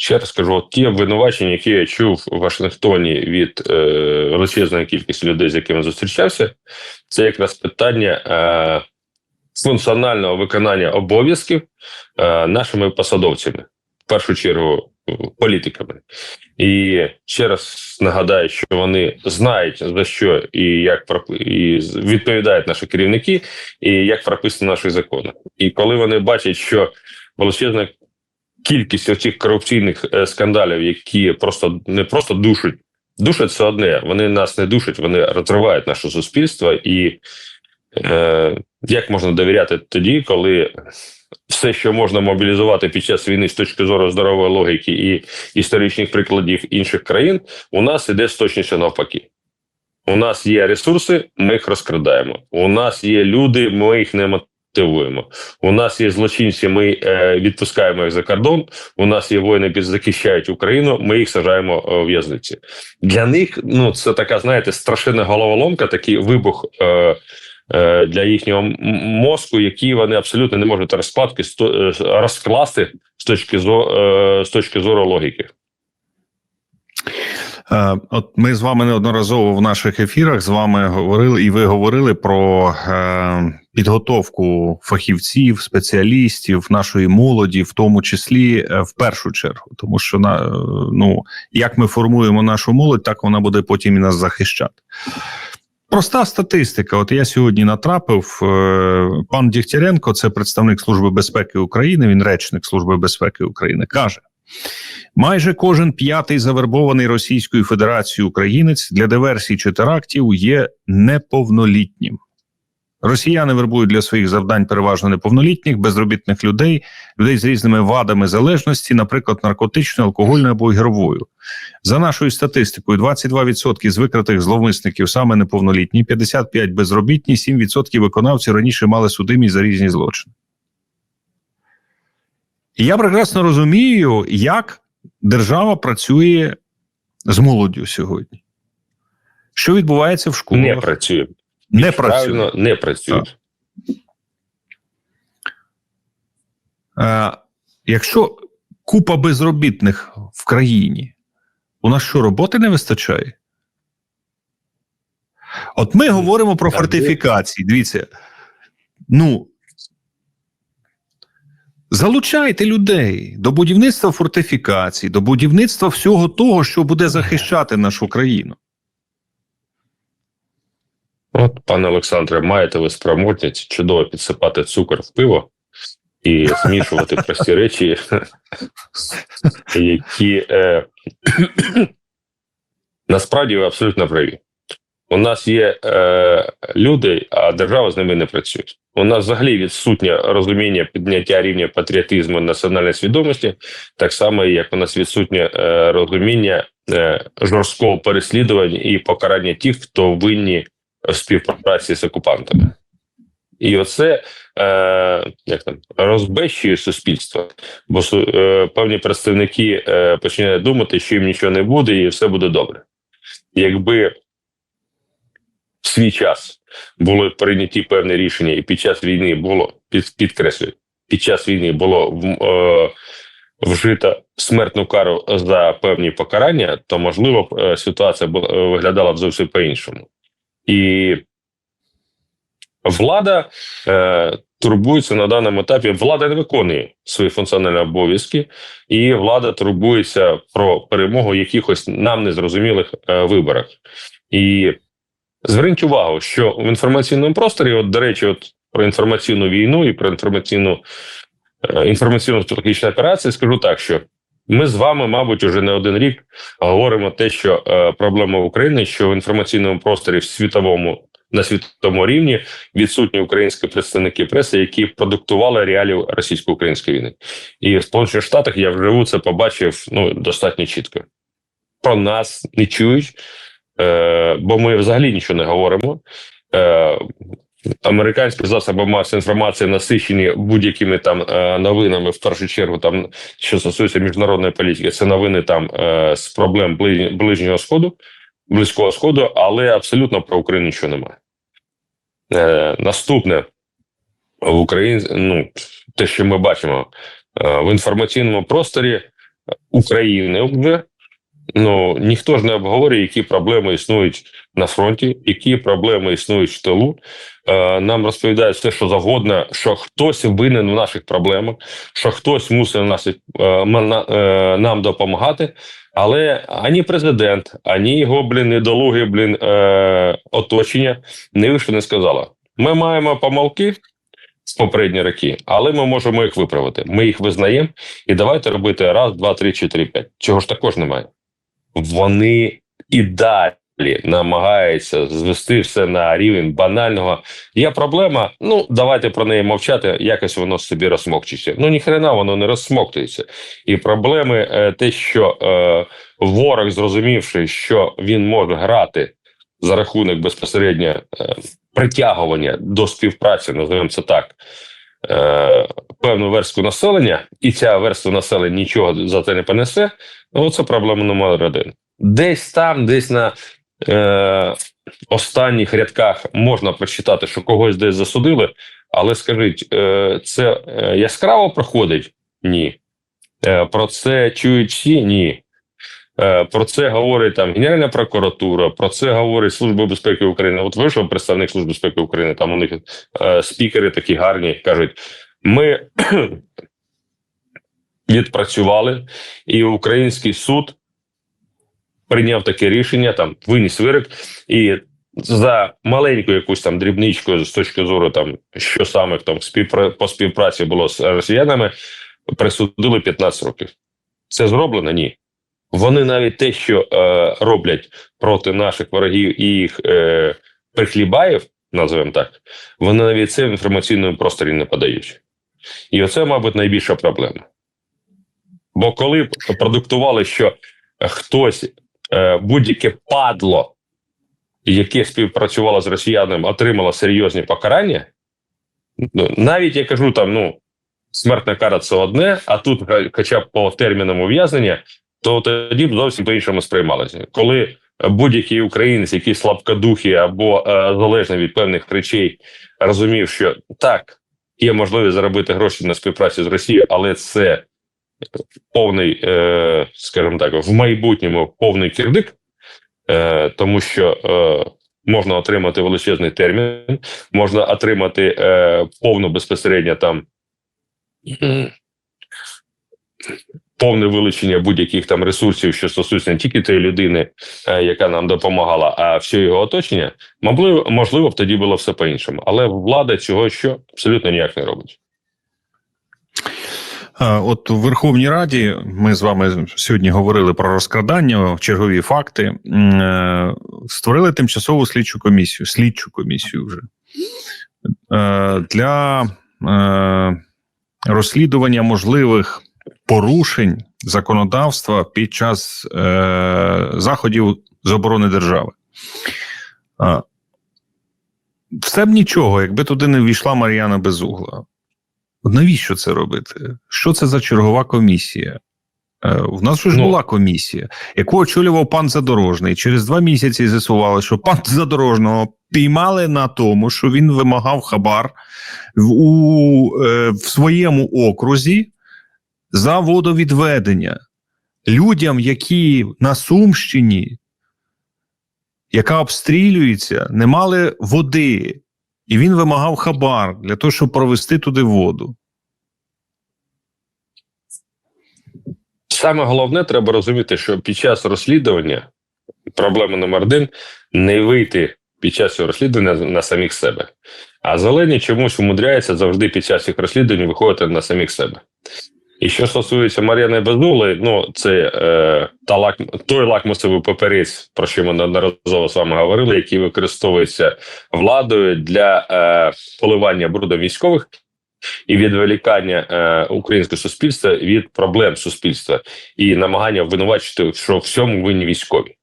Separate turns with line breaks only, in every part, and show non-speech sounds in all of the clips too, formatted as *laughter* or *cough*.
ще раз скажу, от ті обвинувачення, які я чув у Вашингтоні від е, величезної кількості людей, з якими зустрічався, це якраз питання е, функціонального виконання обов'язків е, нашими посадовцями, в першу чергу політиками. І ще раз нагадаю, що вони знають за що і як і відповідають наші керівники, і як прописано в наших законах. І коли вони бачать, що величезна кількість цих корупційних е, скандалів, які просто не просто душать, душать це одне. Вони нас не душать, вони розривають наше суспільство. І е, як можна довіряти тоді, коли все, що можна мобілізувати під час війни з точки зору здорової логіки і історичних прикладів інших країн, у нас іде з точністю навпаки. У нас є ресурси, ми їх розкрадаємо. У нас є люди, ми їх не мотивуємо. У нас є злочинці, ми е, відпускаємо їх за кордон. У нас є воїни, які захищають Україну. Ми їх сажаємо е, в в'язниці. Для них ну це така, знаєте, страшенна головоломка, такий вибух. Е, е, Для їхнього мозку, які вони абсолютно не можуть розкладки е, розкласти з точки зору, з точки зору логіки.
Е, От ми з вами неодноразово в наших ефірах з вами говорили, і ви говорили про е, підготовку фахівців, спеціалістів, нашої молоді, в тому числі е, в першу чергу, тому що на ну як ми формуємо нашу молодь, так вона буде потім і нас захищати. Проста статистика. От я сьогодні натрапив. Пан Дігтяренко, це представник Служби безпеки України. Він речник Служби безпеки України, каже. Майже кожен п'ятий завербований Російською Федерацією українець для диверсій чи терактів є неповнолітнім. Росіяни вербують для своїх завдань переважно неповнолітніх, безробітних людей, людей з різними вадами залежності, наприклад, наркотичною, алкогольною або ігровою. За нашою статистикою, 22% з викритих зловмисників саме неповнолітні, 55% безробітні, 7% виконавців раніше мали судимість за різні злочини. І я прекрасно розумію, як держава працює з молоддю сьогодні. Що відбувається в школах?
Не працює.
Не працює.
Не працює.
Е, якщо купа безробітних в країні, у нас що роботи не вистачає? От ми говоримо про фортифікації. Дивіться, ну залучайте людей до будівництва фортифікацій, до будівництва всього того, що буде захищати нашу країну.
От, пане Олександре, маєте ви спроможність чудово підсипати цукор в пиво і змішувати прості речі, які е, *coughs* насправді ви абсолютно праві. У нас є е, люди, а держава з ними не працює. У нас взагалі відсутнє розуміння підняття рівня патріотизму національної свідомості, так само, як у нас відсутнє е, розуміння е, жорсткого переслідування і покарання тих, хто винні в співпраці з окупантами. І оце е, як там розбещує суспільство, бо е, певні представники е, починають думати, що їм нічого не буде, і все буде добре. Якби в свій час були прийняті певні рішення, і під час війни було під, підкреслюю, під час війни було е, вжито смертну кару за певні покарання, то можливо б е, ситуація е, виглядала б зовсім по-іншому. І влада е, турбується на даному етапі. Влада не виконує свої функціональні обов'язки, і влада турбується про перемогу якихось нам незрозумілих е, виборах. І зверніть увагу, що в інформаційному просторі, от, до речі, от про інформаційну війну і про інформаційну е, інформаційну стратегічну операцію, скажу так, що ми з вами, мабуть, уже не один рік говоримо те, що е, проблема в Україні, що в інформаційному просторі в світовому на світовому рівні відсутні українські представники преси, які продуктували реалії російсько-української війни. І в Сполучених Штатах я вживу це побачив ну достатньо чітко. Про нас не чують, е, бо ми взагалі нічого не говоримо. Е, Американські засоби масової інформації насичені будь-якими там е, новинами, в першу чергу, там що стосується міжнародної політики, це новини там з проблем ближнього сходу, близького сходу, але абсолютно про Україну нічого немає. Наступне в Україні, ну те, що ми бачимо в інформаційному просторі, України вже ну ніхто ж не обговорює, які проблеми існують на фронті, які проблеми існують в тилу. Е, нам розповідають все, що завгодно, що хтось винен в наших проблемах, що хтось мусить нас, е, е, нам допомагати. Але ані президент, ані його блін, недолуги, блін, оточення не вийшло, не сказала. Ми маємо помилки з попередні роки, але ми можемо їх виправити. Ми їх визнаємо, і давайте робити раз, два, три, чотири, п'ять. Чого ж також немає? Вони і далі намагаються звести все на рівень банального. Є проблема. Ну давайте про неї мовчати. Якось воно собі розсмокчиться. Ну ніхрена воно не розсмоктується. І проблеми, е, те, що е, ворог, зрозумівши, що він може грати за рахунок безпосередньо е, притягування до співпраці, називаємо це так. Е, певну верстку населення, і ця верства населення нічого за це не понесе. Ну, це проблема номер один. Десь там, десь на е, останніх рядках можна прочитати, що когось десь засудили, але скажіть, е, це е, яскраво проходить? Ні. Е, про це чують всі? Ні. Е, Про це говорить там Генеральна прокуратура, про це говорить Служба безпеки України. От вийшов представник Служби безпеки України, там у них е, спікери такі гарні кажуть: ми *clears throat* відпрацювали, і український суд прийняв таке рішення, там виніс вирок, і за маленьку якусь там дрібничку з точки зору, там що саме там по співпраці було з росіянами, присудили 15 років. Це зроблено? Ні. Вони навіть те, що е, роблять проти наших ворогів і їх е, прихлібаїв, називаємо так, вони навіть це в інформаційному просторі не подають. І оце, мабуть, найбільша проблема. Бо коли продуктували, що хтось, е, будь-яке падло, яке співпрацювало з росіянами, отримало серйозні покарання, ну, навіть я кажу, там, ну, смертна кара це одне, а тут, хоча б по термінам ув'язнення, то тоді б зовсім по-іншому сприймалося. Коли будь-який українець, який слабкодухий або е, залежний від певних речей, розумів, що так, є можливість заробити гроші на співпраці з Росією, але це повний, е, скажімо так, в майбутньому повний кирдик, е, тому що е, можна отримати величезний термін, можна отримати е, повну безпосередньо там. Повне вилучення будь-яких там ресурсів, що стосується не тільки тієї людини, е, яка нам допомагала, а всього його оточення, можливо, можливо, б тоді було все по-іншому. Але влада цього що абсолютно ніяк не робить.
Е, От у Верховній Раді ми з вами сьогодні говорили про розкрадання, чергові факти. Е, Створили тимчасову слідчу комісію, слідчу комісію вже для розслідування можливих порушень законодавства під час е, заходів з оборони держави. Все б нічого, якби туди не ввійшла Мар'яна Безугла. Навіщо це робити? Що це за чергова комісія? Е, в нас вже ж
Ну.
була комісія, яку очолював пан Задорожний. Через два місяці з'ясували, що пан Задорожного піймали на тому, що він вимагав хабар у, е, в своєму окрузі за водовідведення людям, які на Сумщині, яка обстрілюється, не мали води. І він вимагав хабар для того, щоб провести туди воду.
Саме головне, треба розуміти, що під час розслідування проблема номер один не вийти під час цього розслідування на самих себе. А зелені чомусь умудряються завжди під час цих розслідувань виходити на самих себе. І що стосується Мар'яни Безугли, ну це е, та лак, той лакмусовий паперець, про що ми неодноразово з вами говорили, який використовується владою для е, поливання брудом військових і відволікання е, українського суспільства від проблем суспільства і намагання обвинувачити, що в цьому винні військові.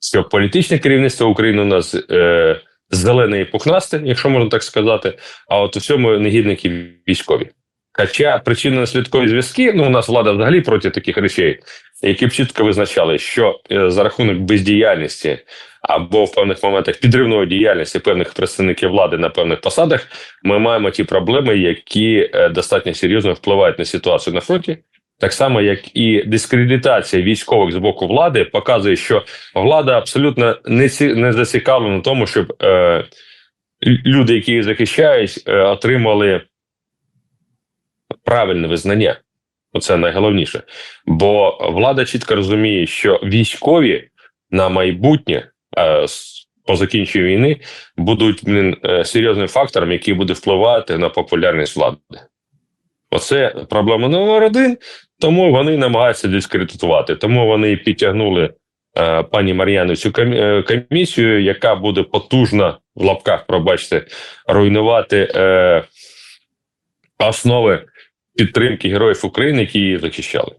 Що політичне керівництво України у нас е, зелене і пухнасте, якщо можна так сказати, а от у всьому негідники військові. Хоча причинно-наслідкові зв'язки, ну у нас влада взагалі проти таких речей, які б чітко визначали, що е, за рахунок бездіяльності або в певних моментах підривної діяльності певних представників влади на певних посадах, ми маємо ті проблеми, які е, достатньо серйозно впливають на ситуацію на фронті, так само як і дискредитація військових з боку влади, показує, що влада абсолютно не ці- не зацікавлена в тому, щоб е, люди, які їх захищають, е, отримали правильне визнання. Оце найголовніше. Бо влада чітко розуміє, що військові на майбутнє е, по закінченню війни будуть е, серйозним фактором, який буде впливати на популярність влади. Оце проблема номер один. Тому вони намагаються дискредитувати. Тому вони підтягнули е, пані Мар'яну цю е, комісію, яка буде потужно в лапках, пробачте, руйнувати е, основи підтримки героїв України, які її захищали.